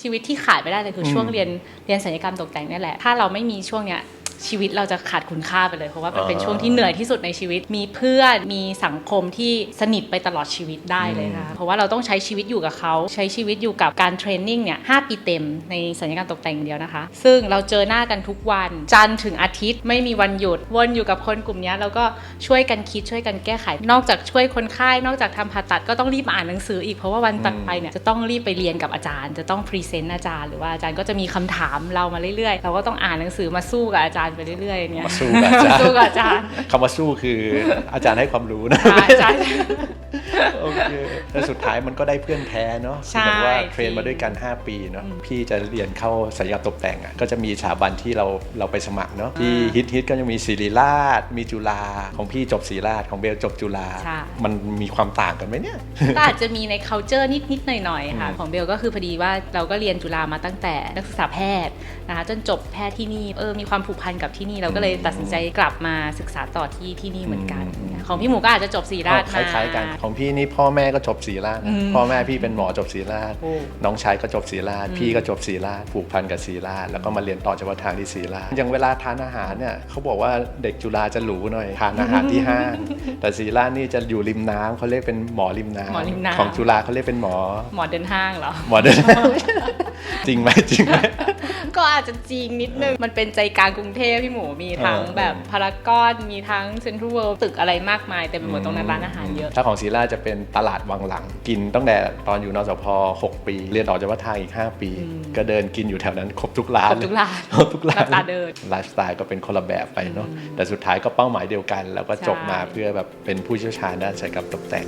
ชีวิตที่ขาดไม่ได้เลยคือช่วงอืมเรียนเรียนศัลยกรรมตกแต่งนี่แหละ ถ้าเราไม่มีช่วงเนี้ย ชีวิตเราจะขาดคุณค่าไปเลย เพราะว่ามันเป็นอ่าช่วงที่เหนื่อยที่สุดในชีวิต มีเพื่อนมีสังคมที่สนิทไปตลอดชีวิตได้เลยค่ะเพราะว่าเราต้องใช้ชีวิตอยู่กับเขาใช้ชีวิตอยู่กับการเทรนนิ่งเนี่ยหปีเต็มในศัลยกรรมตกแต่งอย่างเดียวนะคะ ซึ่งเราเจอหน้ากันทุกวันจันทร์ถึงอาทิตย์ไม่มีวันหยุดวนอยู่กับคนกลุ่มเนี้ยแล้วก็ช่วยกันคิดช่วยกันแก้ไข นอกจากช่วยคนไข้นอกจากทำผ่าตัดก็ต้องรีบมาอ่านหนังสืออีกเพราะว่าวันตัดไปเนี่ยจะต้องรีบไปเรียนกับอาจารย์ จะต้องพรีเซนต์อาจารย์หรือว่าอาจารย์ก็จะมีคำถามเรามาเรื่อยๆ เราก็ต้องอ่านหนังสือมาสู้กับอาจารย์ไปเรื่อยๆเนี่ยมาสู้กับอาจารย์ สู้กับอาจารย์คำว่าสู้คืออาจารย์ให้ความรู้นะใช่ใช่โอเคแต่สุดท้ายมันก็ได้เพื่อนแท้เนาะใช่คือแบบว่าเทรนมาด้วยกัน 5 ปีเนาะพี่จะเรียนเข้าศัลยกรรมตกแต่งอะก็จะมีสถาบันที่เราเราไปสมัครเนาะที่ฮิตฮิตๆก็จะมีศิริราช มีจุฬาของพี่จบศิริราชของเบลจบจุฬาใช่มันมีความต่างกันไหมเนี่ยก็อาจจะมีใน culture นิดๆหน่อยๆค่ะอืมของเบลก็คือพอดีว่าเราก็เรียนจุฬามาตั้งแต่นักศึกษาแพทย์นะคะจนจบแพทย์ที่นี่เออมีความผูกพันกับที่นี่เราก็เลยตัดสินใจกลับมาศึกษาต่อที่ที่นี่เหมือนกัน ของพี่หมูก็อาจจะจบศรีราชคมาล้ายๆกัน ของพี่นี่พ่อแม่ก็จบศิริราชนะอืมพ่อแม่พี่เป็นหมอจบศิริราชโอ้น้องชายก็จบศรีราช พี่ก็จบศรีราช ผูกพันกับศรีราช แล้วก็มาเรียนต่อเฉพาะทางที่ศรีราชอย่างเวลาทานอาหารเนี่ยเขาบอกว่าเด็กจุฬาจะหรูหน่อยทานอาหารที่ห้างแต่ศรีราชนี่จะอยู่ริมน้ำเขาเรียกเป็นหมอริมน้ำหมอริมน้ำของจุฬาเขาเรียกเป็นหมอ หมอเดินห้างเหรอหมอเดินจริงไหมจริงไหม ก็อาจจะจริงนิดนึง มันเป็นใจกลางกรุงเทพพี่หมูมีทั้งเออแบบพารากอนมีทั้งเซ็นทรัลเวิลด์ตึกอะไรมากมายเต็มไปหมดตรงนั้นร้านอาหารเยอะ ถ้าของศรีราชจะเป็นตลาดวังหลัง กินตั้งแต่ตอนอยู่นสพ6 ปี เรียนต่อเฉพาะทางอีก 5 ปี ก็เดินกินอยู่แถวนั้นครบทุกร้านครบทุกร้านครบทุกร้านรับตาเดินไลฟ์สไตล์ก็เป็นคนละแบบไปเนาะแต่สุดท้ายก็เป้าหมายเดียวกัน แล้วก็จบมาใช่เพื่อแบบเป็นผู้เชี่ยวชาญด้านศัลยกรรมตกแต่ง